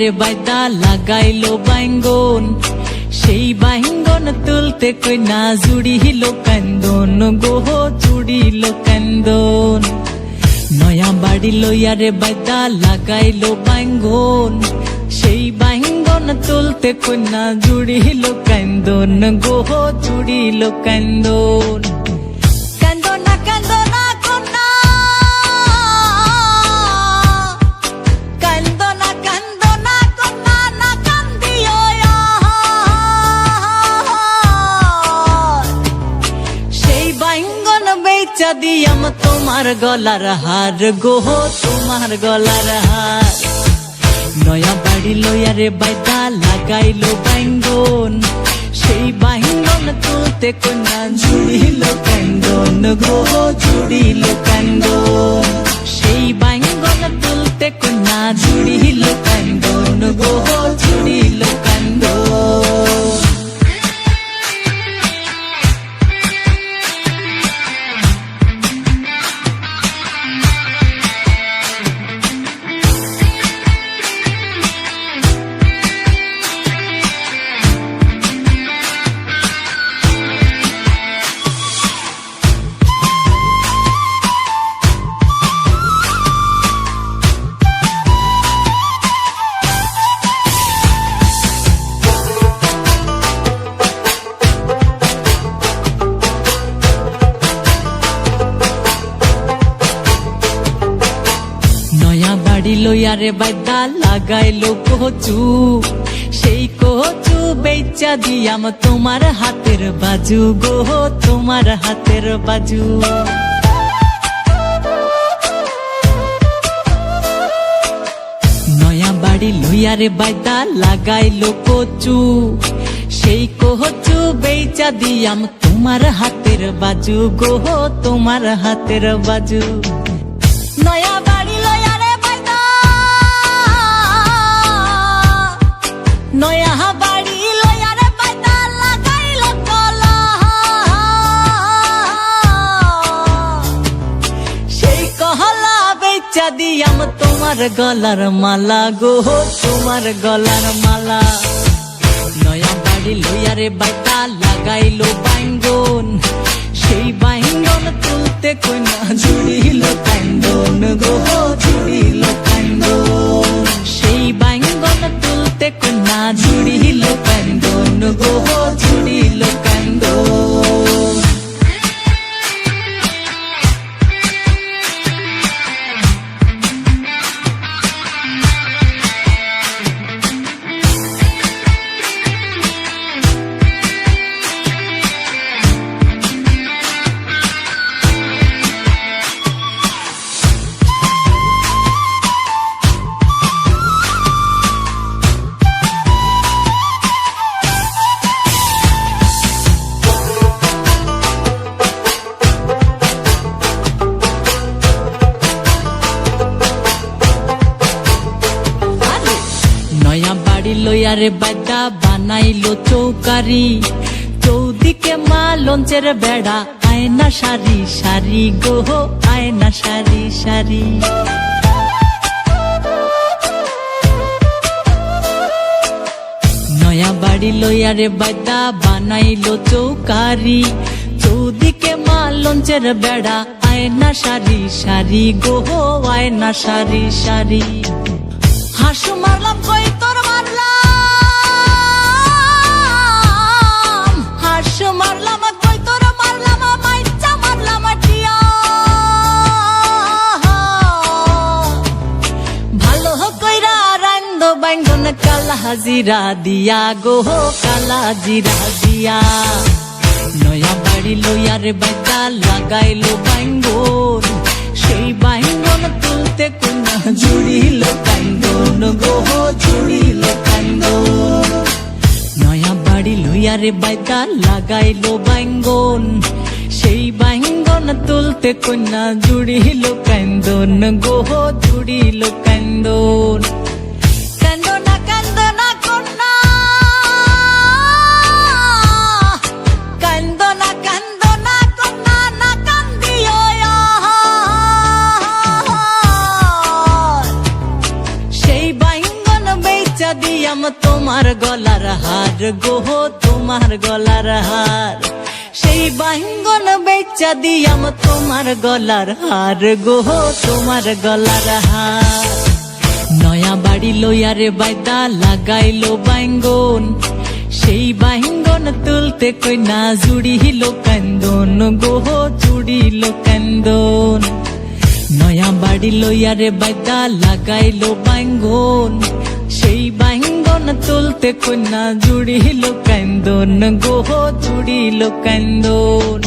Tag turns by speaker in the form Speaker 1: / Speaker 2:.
Speaker 1: লইয়ারে বাইদা লাগাইলো বাইঙ্গন। সেই বাইঙ্গন তুলতে কই না জুড়িল কান্দন। গোহ জুড়িল কান্দন। নয়া বাড়ি লইয়ারে বাইদা লাগাইলো বাইঙ্গন। সেই বাইঙ্গন তুলতে কই না জুড়িল কান্দন। গোহ জুড়িল কান্দনা। বেচা দিয়াম তোমার গলার হার গোহ তোমার গলার হার। নয়া বাড়ি লইয়ারে বাইদা লাগাইলো বাইঙ্গন সেই বাইঙ্গন তুলতে কন্যা জুড়িল কান্দন গোহ জুড়িল কান্দন সেই বাইঙ্গন তুলতে কন্যা জুড়িল নয়া বাড়ি লইয়ারে বাইদা লাগাইলো কচু। সেই কচু বেচা দিয়াম তোমার হাতের বাজু গো, তোমার হাতের বাজু। নয়া বাড়ি লইয়ারে বাইদা লাগাইলো কচু। সেই কচু বেচা দিয়াম তোমার হাতের বাজু গো, তোমার হাতের বাজু। নয়া বাড়ি লয়ারে সেই কহলা বেচা তোমার গলার মালা গো, তোমার গলার মালা। নয়া বাড়ি লইয়ারে বাইতা লাগাইলো বাইঙ্গন। সেই বাইঙ্গন তুলতে কইনা জুড়িল কান্দন গো, জুড়িল তুলতে কইনা জুড়িল কান্দন গো জুড়িল বাড়ি লইয়ারে বাদা বানাইলো চৌকারি। চৌদিকে মা লঞ্চের বেড়া, আয়না সারি সারি গোহ আয়না সারি সারি। নয়া বাড়ি লইয়ারে বাদা বানাইলো চৌকারি। চৌদিকে মা লঞ্চের বেড়া, আয়না সারি সারি গোহ আয়না সারি সারি। হাসু মারলাম কই কালা দিয়া গো কালা জিরা দিয়া। নয়া বাড়ি লইয়ারে বাইদা লাগাইলো বাইঙ্গন। সেই বাইঙ্গন তুলতে কোনা জুড়িল কান্দন গো জুড়িল কান্দন নয়া বাড়ি লইয়ারে বাইদা লাগাইলো বাইঙ্গন। সেই বাইঙ্গন তুলতে কন্যা জুড়িল কান্দন গো জুড়িল কান্দনা হার গোহ তোমার গলার হার। সেই বাঙ্গন বেচা দিয়াম তোমার গলার হার গোহ তোমার গলার হার। নয়া বাড়ি লইয়ারে বাইদা লাগাইলো বাইঙ্গন সেই বাইঙ্গন তুলতে কই না জুড়িল কান্দন গোহ জুড়িল কান্দন। নয়া বাড়ি লইয়ারে বাইদা লাগাইলো বাইঙ্গন সেই বাইঙ্গন তুলতে কন্যা জুড়িল কান্দন গোহ জুড়িল কান্দন